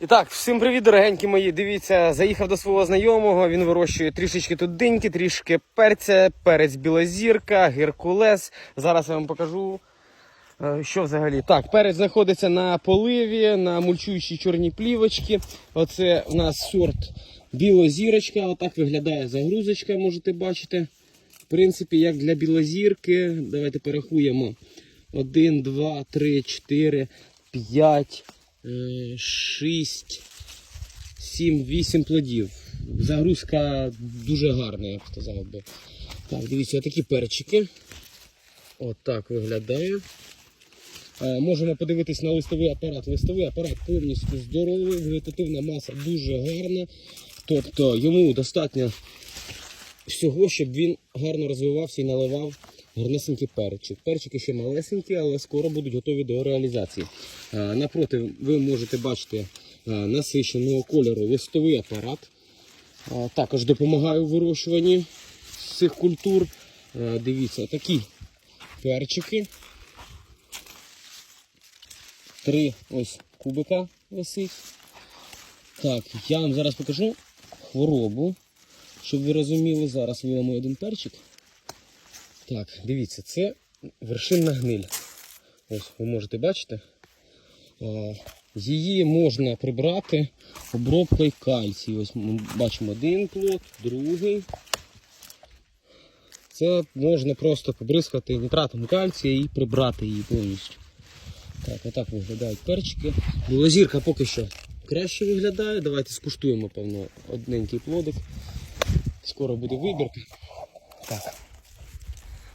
І так, всім привіт, дорогенькі мої. Дивіться, заїхав до свого знайомого. Він вирощує трішечки тут диньки, трішки перця, перець білозірка, геркулес. Зараз я вам покажу. е, Що взагалі? Так, перець знаходиться на поливі, на мульчуючій чорній плівочці. Оце у нас сорт білозірочка. Отак виглядає загрузочка, можете бачити. В принципі, як для білозірки. Давайте порахуємо. 1, 2, 3, 4, 5, 6, 7, 8 плодів. Загрузка дуже гарна, я б сказав би. Так, дивіться, такі перчики. Отак виглядає. Е, Можемо подивитись на листовий апарат. Листовий апарат повністю здоровий, вегетативна маса дуже гарна. Тобто йому достатньо всього, щоб він гарно розвивався і наливав гарнесенький перчик. Перчики ще малесенькі, але скоро будуть готові до реалізації. Е, Напроти ви можете бачити е, насиченого кольору листовий апарат. Е, Також допомагає у вирощуванні цих культур. Дивіться, такі перчики. Три ось кубика висить. Так, я вам зараз покажу хворобу, щоб ви розуміли. Зараз вилимо один перчик. Так, дивіться, це вершинна гниль. Ось ви можете бачити. Її можна прибрати обробкою кальцію. Ось ми бачимо один плод, другий. Це можна просто побризкати нітратом кальція і прибрати її повністю. Так, отак виглядають перчики. Білозірка поки що краще виглядає. Давайте скуштуємо, певно, одненький плодик. Скоро буде вибірка. Так.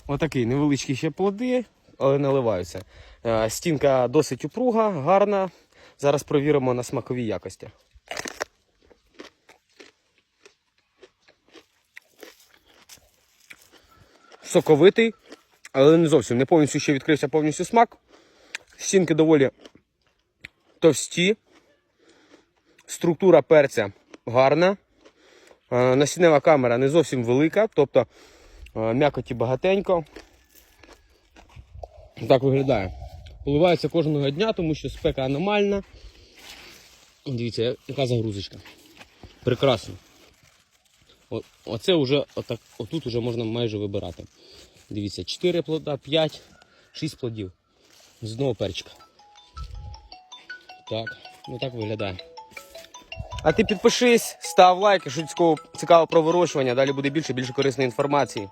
Отакий невеличкі ще плоди, але наливаються. Е, Стінка досить упруга, гарна. Зараз провіримо на смакові якості. Соковитий, але не зовсім. Не повністю ще відкрився повністю смак. Стінки доволі товсті. Структура перця гарна. Е, Насіннева камера не зовсім велика, тобто м'якоті багатенько. Так виглядає. Поливається кожного дня, тому що спека аномальна. Дивіться, яка загрузочка. Прекрасно. О- Оце вже отак, отут вже можна майже вибирати. Дивіться, 4 плода, 5, 6 плодів. З одного перчика. Так, ну так виглядає. А ти підпишись, став лайк, якщо цікаво, про вирощування. Далі буде більше більше корисної інформації.